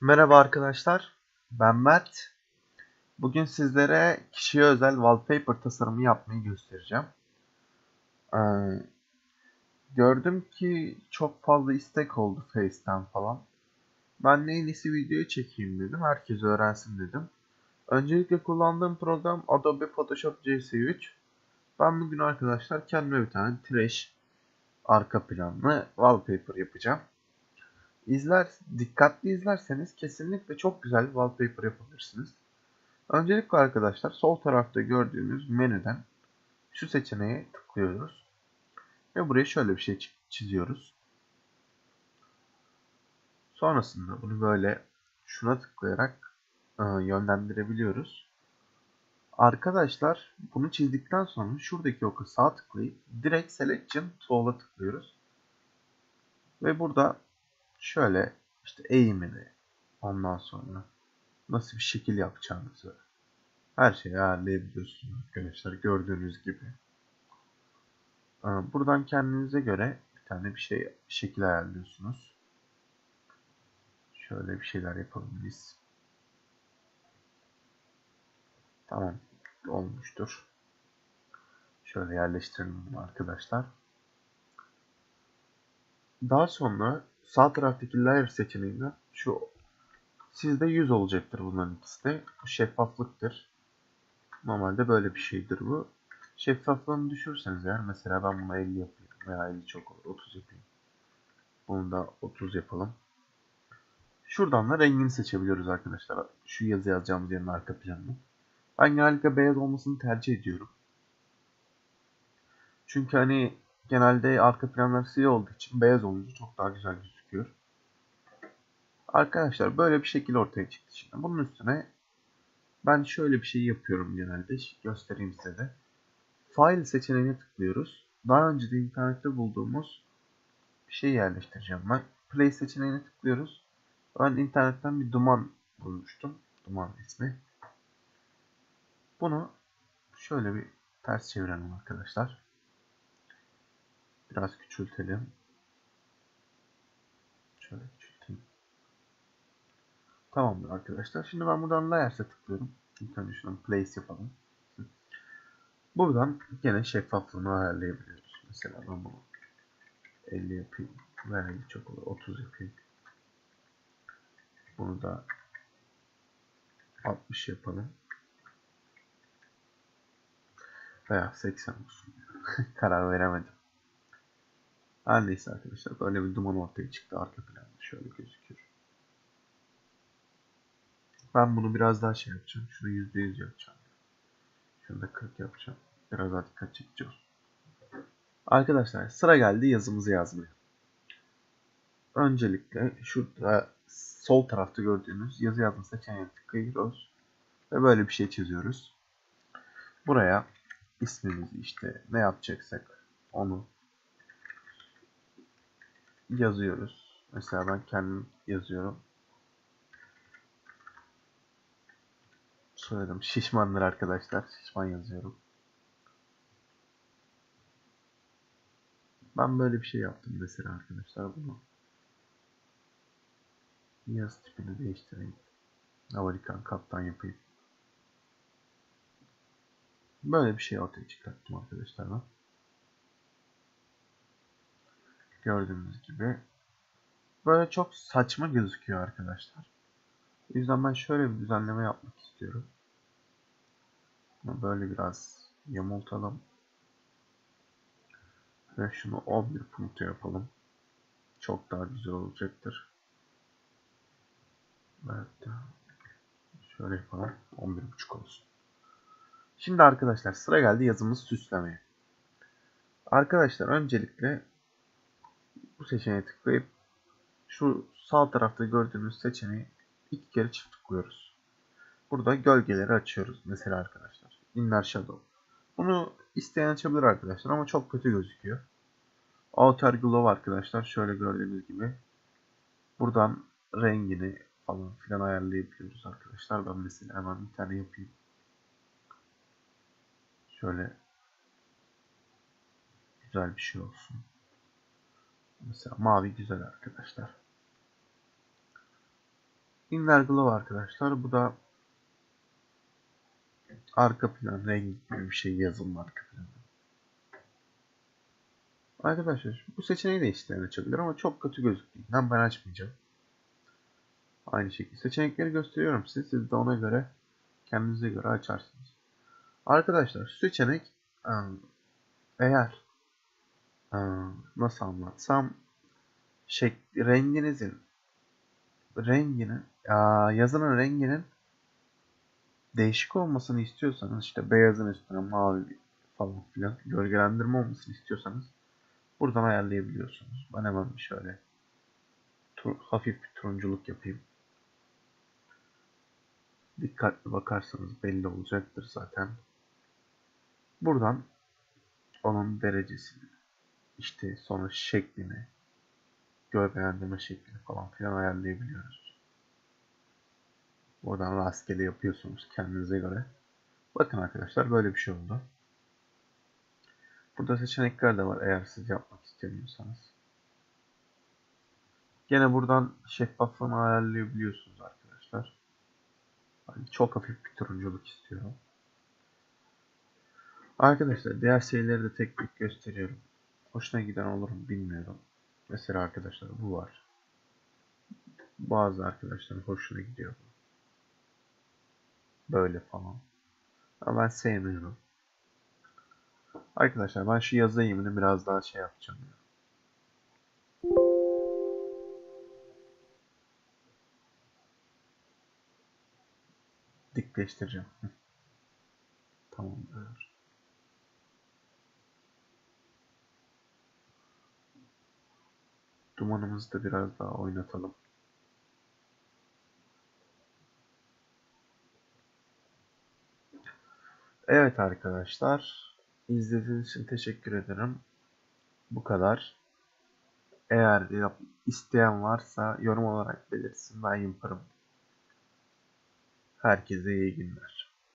Merhaba arkadaşlar, ben Mert. Bugün sizlere kişiye özel wallpaper tasarımı yapmayı göstereceğim. Ee, gördüm ki çok fazla istek oldu Face'ten falan. Ben de iyisi videoyu çekeyim dedim, herkes öğrensin dedim. Öncelikle kullandığım program Adobe Photoshop CS3. Ben bugün arkadaşlar kendime bir tane trash arka planlı wallpaper yapacağım. İzler, dikkatli izlerseniz kesinlikle çok güzel bir wallpaper yapabilirsiniz. Öncelikle arkadaşlar sol tarafta gördüğünüz menüden şu seçeneğe tıklıyoruz. Ve buraya şöyle bir şey çiziyoruz. Sonrasında bunu böyle şuna tıklayarak e, yönlendirebiliyoruz. Arkadaşlar bunu çizdikten sonra şuradaki oku sağ tıklayıp direkt Selection Tool'a tıklıyoruz. Ve burada şöyle işte eğimini ondan sonra nasıl bir şekil yapacağınızı her şeyi ayarlayabiliyorsunuz arkadaşlar gördüğünüz gibi. Buradan kendinize göre bir tane bir şey şekil ayarlıyorsunuz. Şöyle bir şeyler yapalım biz. Tamam olmuştur. Şöyle yerleştirelim arkadaşlar. Daha sonra sağ taraftaki layer seçeneğinde şu sizde 100 olacaktır bunların ikisi de. Bu şeffaflıktır. Normalde böyle bir şeydir bu. Şeffaflığını düşürseniz eğer mesela ben bunu 50 yapayım veya 50 çok olur 30 yapayım. Bunu da 30 yapalım. Şuradan da rengini seçebiliyoruz arkadaşlar. Şu yazı yazacağımız yerin arka planını. Ben genellikle beyaz olmasını tercih ediyorum. Çünkü hani genelde arka planlar siyah olduğu için beyaz olunca çok daha güzel gözüküyor. Arkadaşlar böyle bir şekil ortaya çıktı şimdi. Bunun üstüne ben şöyle bir şey yapıyorum genelde. Göstereyim size de. File seçeneğine tıklıyoruz. Daha önce de internette bulduğumuz bir şey yerleştireceğim ben. Play seçeneğine tıklıyoruz. Ben internetten bir duman bulmuştum. Duman ismi. Bunu şöyle bir ters çevirelim arkadaşlar. Biraz küçültelim. Şöyle. Tamamdır arkadaşlar. Şimdi ben buradan Layers'e tıklıyorum. İlk önce Place yapalım. Buradan gene şeffaflığını ayarlayabiliyoruz. Mesela ben bunu 50 yapayım. 50 çok olur. 30 yapayım. Bunu da 60 yapalım. Veya 80 olsun. Karar veremedim. Her neyse arkadaşlar böyle bir duman ortaya çıktı arka planda şöyle gözüküyor. Ben bunu biraz daha şey yapacağım. Şunu %100 yapacağım. Şunu da 40 yapacağım. Biraz daha dikkat çekeceğim. Arkadaşlar sıra geldi yazımızı yazmaya. Öncelikle şurada sol tarafta gördüğünüz yazı yazma seçeneğine tıklıyoruz. Ve böyle bir şey çiziyoruz. Buraya ismimizi işte ne yapacaksak onu yazıyoruz. Mesela ben kendim yazıyorum. Soyadım şişmandır arkadaşlar. Şişman yazıyorum. Ben böyle bir şey yaptım mesela arkadaşlar bunu. Yaz tipini değiştireyim. Amerikan kaptan yapayım. Böyle bir şey ortaya çıkarttım arkadaşlar ben. Gördüğünüz gibi. Böyle çok saçma gözüküyor arkadaşlar. O yüzden ben şöyle bir düzenleme yapmak istiyorum. Böyle biraz yamultalım. Ve şunu 11 punto yapalım. Çok daha güzel olacaktır. Evet. Şöyle yapalım. 11.5 olsun. Şimdi arkadaşlar sıra geldi yazımız süslemeye. Arkadaşlar öncelikle bu seçeneğe tıklayıp şu sağ tarafta gördüğünüz seçeneği iki kere çift tıklıyoruz. Burada gölgeleri açıyoruz mesela arkadaşlar. Inner Shadow. Bunu isteyen açabilir arkadaşlar ama çok kötü gözüküyor. Outer Glow arkadaşlar şöyle gördüğünüz gibi. Buradan rengini falan filan ayarlayabiliyoruz arkadaşlar. Ben mesela hemen bir tane yapayım. Şöyle güzel bir şey olsun. Mesela mavi güzel arkadaşlar. Inner Glow arkadaşlar. Bu da arka plan rengi gibi bir şey yazılma arka planı. Arkadaşlar bu seçeneği de isteyen açabilir ama çok kötü gözüktüğünden ben açmayacağım. Aynı şekilde seçenekleri gösteriyorum size. Siz de ona göre kendinize göre açarsınız. Arkadaşlar seçenek eğer nasıl anlatsam şekli, renginizin rengini yazının renginin değişik olmasını istiyorsanız işte beyazın üstüne mavi falan filan gölgelendirme olmasını istiyorsanız buradan ayarlayabiliyorsunuz. Ben hemen şöyle tur, hafif bir turunculuk yapayım. Dikkatli bakarsanız belli olacaktır zaten. Buradan onun derecesini işte sonra şeklini gölgelendirme şeklini falan filan ayarlayabiliyoruz. Buradan rastgele yapıyorsunuz kendinize göre. Bakın arkadaşlar böyle bir şey oldu. Burada seçenekler de var eğer siz yapmak istemiyorsanız. Gene buradan şeffaflığını ayarlayabiliyorsunuz arkadaşlar. Yani çok hafif bir turunculuk istiyorum. Arkadaşlar diğer şeyleri de tek tek gösteriyorum. Hoşuna giden olur mu bilmiyorum. Mesela arkadaşlar bu var. Bazı arkadaşların hoşuna gidiyor. Böyle falan. Ama ben sevmiyorum. Arkadaşlar ben şu yazı eğimini biraz daha şey yapacağım. Ya. Dikleştireceğim. Tamamdır. Dumanımızı da biraz daha oynatalım. Evet arkadaşlar. İzlediğiniz için teşekkür ederim. Bu kadar. Eğer isteyen varsa yorum olarak belirtsin ben yaparım. Herkese iyi günler.